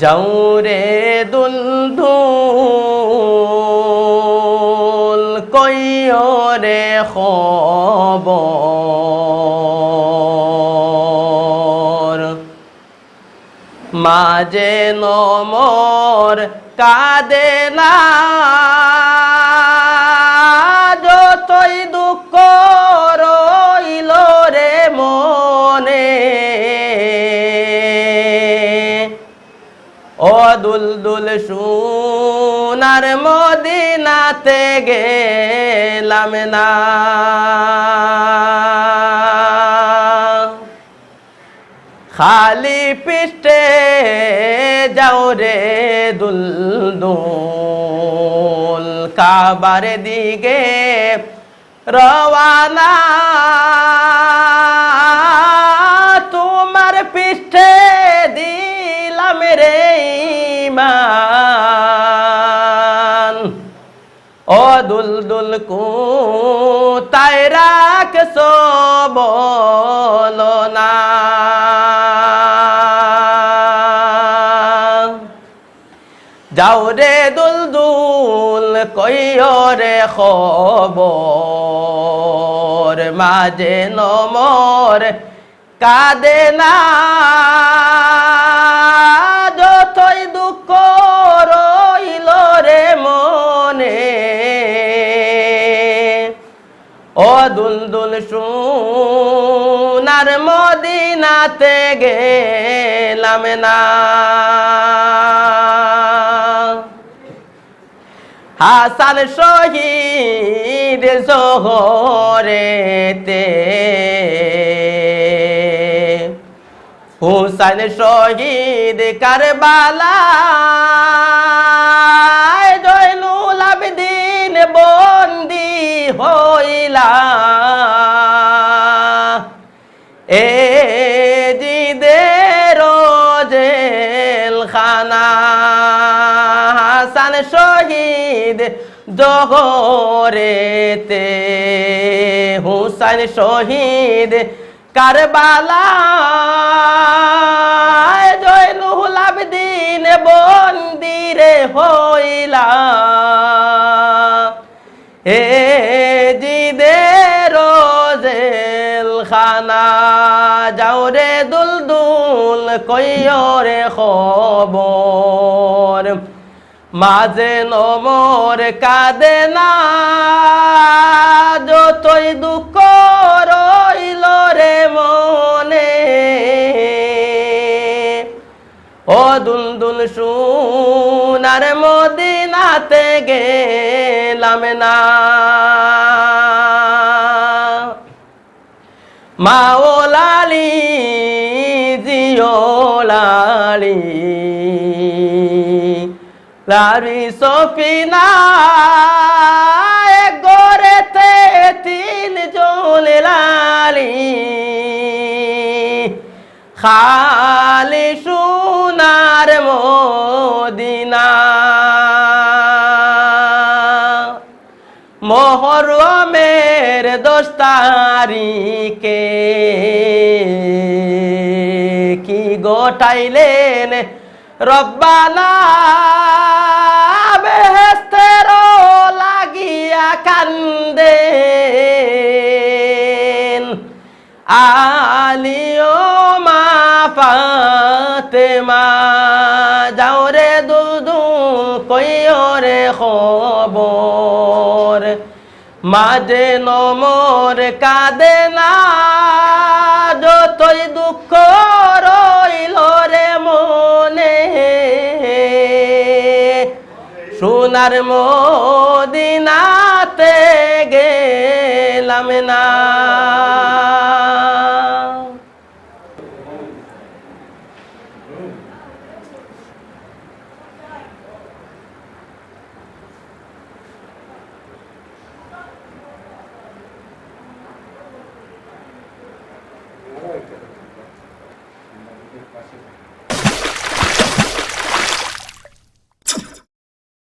যাও রে দুল দুল কইও রে খবর। মাঝে কাঁদে দুল দুল সোনার মদিনাতে গেলাম না। খালি পিষ্টে যাও রে দুল দুল কাবার দিকে রওয়ানা ও দুল দুল কু তাই রাখ বলো না। যাও রে দুল দুল কইও রে খবর, মাঝে নমর কাঁদে না। ও দুল দুল সোনার মদিনাতে গেলাম না। হাসান শহীদ জোহরেতে হুসাইন শহীদ কারবালা জয়নুল আবেদিন বন্দি হইলা হাসান শহীদ জহরেতে। হুসাইন শহীদ কারবালা জয়নুল আবেদিন বন্দিরে হইলা। হে জিদের জেল খানা যাও রে দুল দুল কইও রে খবর। মাঝে নমর কাঁদে না, যতই দুঃখ রইল রে মনে। ও দুল দুল সোনার মদিনাতে গেলাম না। মাওলালি জিওলালি। লারি সফিনা গোরেতে তিন জন লালি। খালি সোনার মদিনা মোহরমের দোষ তারিখে। কি গোটাইলেন? রব্বানা বেহেস্তের লাগিয়া কান্দে আলিও মা ফাতেমা, যাও রে দুদু, কইও রে খবর মাঝে নমর কাঁদে না যতই দুঃখ রইল রে মনে। সোনার মদিনাতে গেলাম না। পাশে থাকি